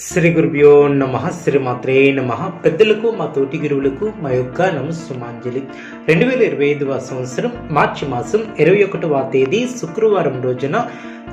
శ్రీ గురుభ్యో నమ శ్రీ మాత్రే నమ. పెద్దలకు మా తోటి గురువులకు మా యొక్క నమస్సుమాంజలి. రెండు వేల ఇరవై ఐదవ సంవత్సరం మార్చి మాసం ఇరవై ఒకటవ తేదీ శుక్రవారం రోజున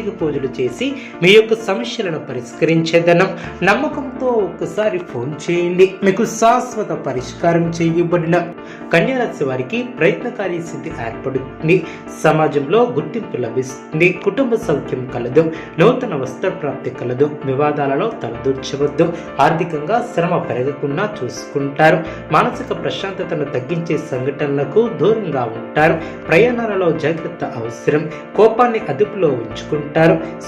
పూజలు చేసి మీ యొక్క సమస్యలను పరిష్కరించేదనం. నమ్మకంతో ఒక్కసారి ఫోన్ చేయండి. మీకు శాశ్వత పరిష్కారం చేయబడిన కన్యారాశి వారికి ప్రయత్నకారి సిద్ధి ఏర్పడుతుంది. సమాజంలో గుర్తింపు లభిస్తుంది. కుటుంబ సౌఖ్యం కలదు. నూతన వస్త్ర ప్రాప్తి కలదు. వివాదాలలో తలదూర్చవద్దు. ఆర్థికంగా శ్రమ పెరగకుండా చూసుకుంటారు. మానసిక ప్రశాంతతను తగ్గించే సంఘటనలకు దూరంగా ఉంటారు. ప్రయాణాలలో జాగ్రత్త అవసరం. కోపాన్ని అదుపులో ఉంచుకుంటారు.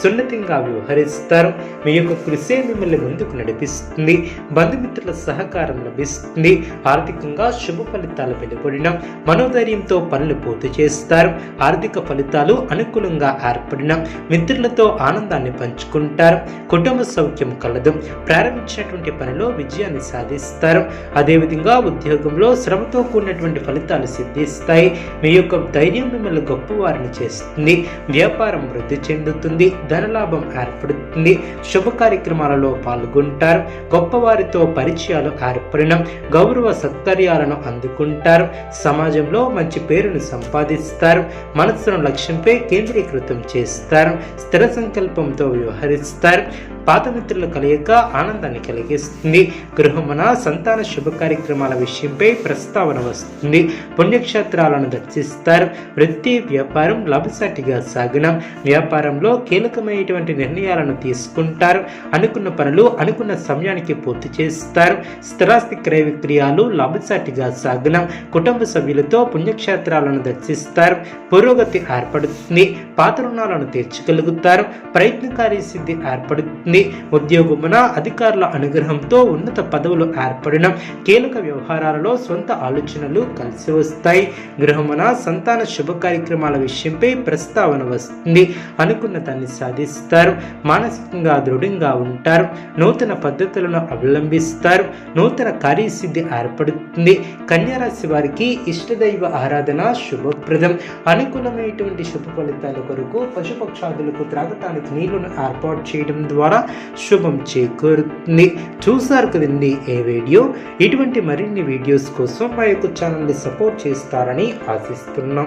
సున్నితంగా వ్యవహరిస్తారు. మీ యొక్క కృషి మిమ్మల్ని ముందుకు నడిపిస్తుంది. బంధుమిత్రుల సహకారం లభిస్తుంది. ఆర్థికంగా శుభ ఫలితాలు వెలువడిన మనోధైర్యంతో పనులు పూర్తి చేస్తారు. ఆర్థిక ఫలితాలు అనుకూలంగా ఏర్పడిన మిత్రులతో ఆనందాన్ని పంచుకుంటారు. కుటుంబ సౌఖ్యం కలదు. ప్రారంభించినటువంటి పనిలో విజయాన్ని సాధిస్తారు. అదేవిధంగా ఉద్యోగంలో శ్రమతో కూడినటువంటి ఫలితాలు సిద్ధిస్తాయి. మీ యొక్క ధైర్యం మిమ్మల్ని గొప్పవారిని చేస్తుంది. వ్యాపారం వృద్ధి చెందుతుంది ధనలాభం ఏర్పడుతుంది. శుభ కార్యక్రమాలలో పాల్గొంటారు. గొప్పవారితో పరిచయాలు ఏర్పడిన గౌరవ సత్కర్యాలను అందుకుంటారు. సమాజంలో మంచి పేరును సంపాదిస్తారు. మనస్సును లక్ష్యంపై కేంద్రీకృతం చేస్తారు. స్థిర సంకల్పంతో వ్యవహరిస్తారు. పాత మిత్రుల కలయిక ఆనందాన్ని కలిగిస్తుంది. గృహమున సంతాన శుభ కార్యక్రమాల విషయంపై ప్రస్తావన వస్తుంది. పుణ్యక్షేత్రాలను దర్శిస్తారు. వృత్తి వ్యాపారం లాభసాటిగా సాగిన. వ్యాపారంలో కీలకమైనటువంటి నిర్ణయాలను తీసుకుంటారు. అనుకున్న పనులు అనుకున్న సమయానికి పూర్తి చేస్తారు. స్థిరాస్తి క్రయ విక్రయాలు లాభసాటిగా సాగిన. కుటుంబ సభ్యులతో పుణ్యక్షేత్రాలను దర్శిస్తారు. పురోగతి ఏర్పడుతుంది. పాత రుణాలను తీర్చగలుగుతారు. ప్రయత్నకారి సిద్ధి ఏర్పడుతుంది. ఉద్యోగమున అధికారుల అనుగ్రహంతో ఉన్నత పదవులు ఏర్పడిన కీలక వ్యవహారాలలో సొంత ఆలోచనలు కలిసి వస్తాయి. గృహమున సంతాన శుభ కార్యక్రమాల విషయంపై ప్రస్తావన వస్తుంది. అనుకున్న దాన్ని సాధిస్తారు. మానసికంగా దృఢంగా ఉంటారు. నూతన పద్ధతులను అవలంబిస్తారు. నూతన కార్యసిద్ధి ఏర్పడుతుంది. కన్యారాశి వారికి ఇష్టదైవ ఆరాధన శుభప్రదం. అనుకూలమైనటువంటి శుభ ఫలితాల కొరకు పశుపక్షాదులకు త్రాగటానికి నీళ్ళను ఏర్పాటు చేయడం ద్వారా శుభం చేకూరుతుంది చూసారు కదండి ఏ వీడియో? ఇటువంటి మరిన్ని వీడియోస్ కోసం మా యొక్క ఛానల్ని సపోర్ట్ చేస్తారని ఆశిస్తున్నాం.